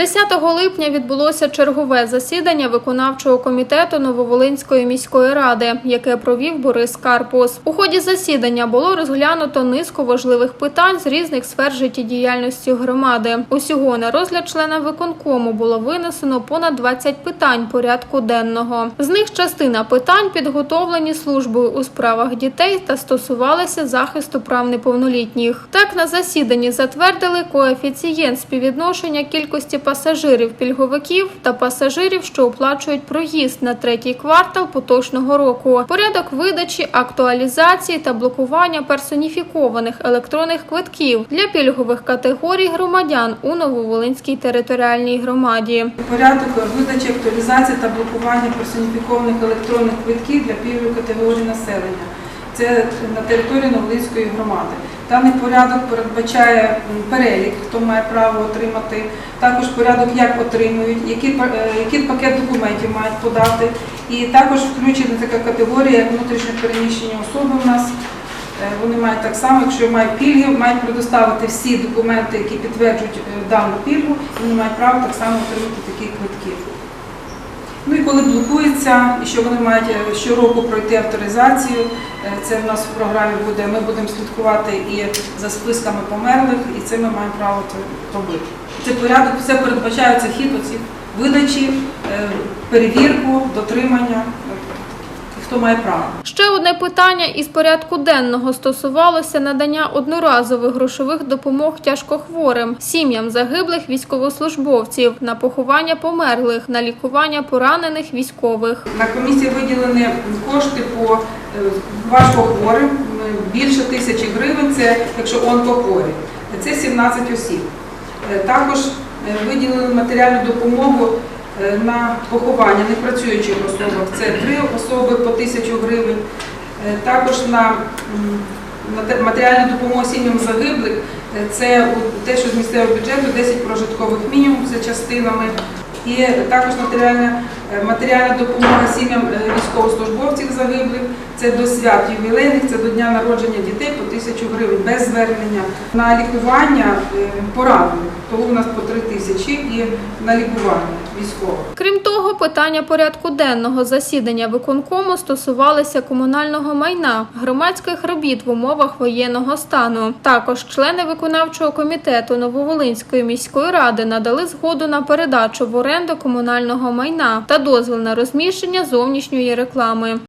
10 липня відбулося чергове засідання виконавчого комітету Нововолинської міської ради, яке провів Борис Карпус. У ході засідання було розглянуто низку важливих питань з різних сфер життєдіяльності громади. Усього на розгляд члена виконкому було винесено понад 20 питань порядку денного. З них частина питань підготовлені службою у справах дітей та стосувалися захисту прав неповнолітніх. Так на засіданні затвердили коефіцієнт співвідношення кількості пасажирів пільговиків та пасажирів, що оплачують проїзд на третій квартал поточного року. Порядок видачі, актуалізації та блокування персоніфікованих електронних квитків для пільгових категорій громадян у Нововолинській територіальній громаді. Порядок видачі, актуалізації та блокування персоніфікованих електронних квитків для пільгової категорії населення. Це на території Новолинської громади. Даний порядок передбачає перелік, хто має право отримати, також порядок, як отримують, який, е, який пакет документів мають подати. І також включена така категорія, як внутрішньо переміщені особи у нас. Е, Вони мають так само, якщо мають пільги, мають предоставити всі документи, які підтверджують е, дану пільгу, і вони мають право так само отримати такі квитки. Ну і коли блокується, і що вони мають е, щороку пройти авторизацію, е, це в нас в програмі буде, ми будемо слідкувати і за списками померлих, і це ми маємо право робити. Це порядок, все передбачається хід оцих видачі, е, перевірку, дотримання, хто має право. Ще одне питання із порядку денного стосувалося надання одноразових грошових допомог тяжкохворим сім'ям загиблих військовослужбовців на поховання померлих, на лікування поранених військових. На комісії виділені кошти по е, важкохворим, більше тисячі гривень, це якщо онкохворі. Це 17 осіб. Е, Також е, виділили матеріальну допомогу е, на поховання непрацюючих особах. Це 3 особи по тисячу гривень. Е, Також на матеріальну допомогу сім'ям загиблих. Е, Це те, що з місцевого бюджету 10 прожиткових мінімум за частинами. І також матеріальна, е, допомога сім'ям е, військовослужбовців загиблих. Це до свят ювілейних, це до дня народження дітей по тисячу гривень без звернення. На лікування е, поранених, того у нас по три тисячі і на лікування військових. Крім того, питання порядку денного засідання виконкому стосувалися комунального майна, громадських робіт в умовах воєнного стану. Також члени виконавчого комітету Нововолинської міської ради надали згоду на передачу в оренду комунального майна та дозвіл на розміщення зовнішньої реклами.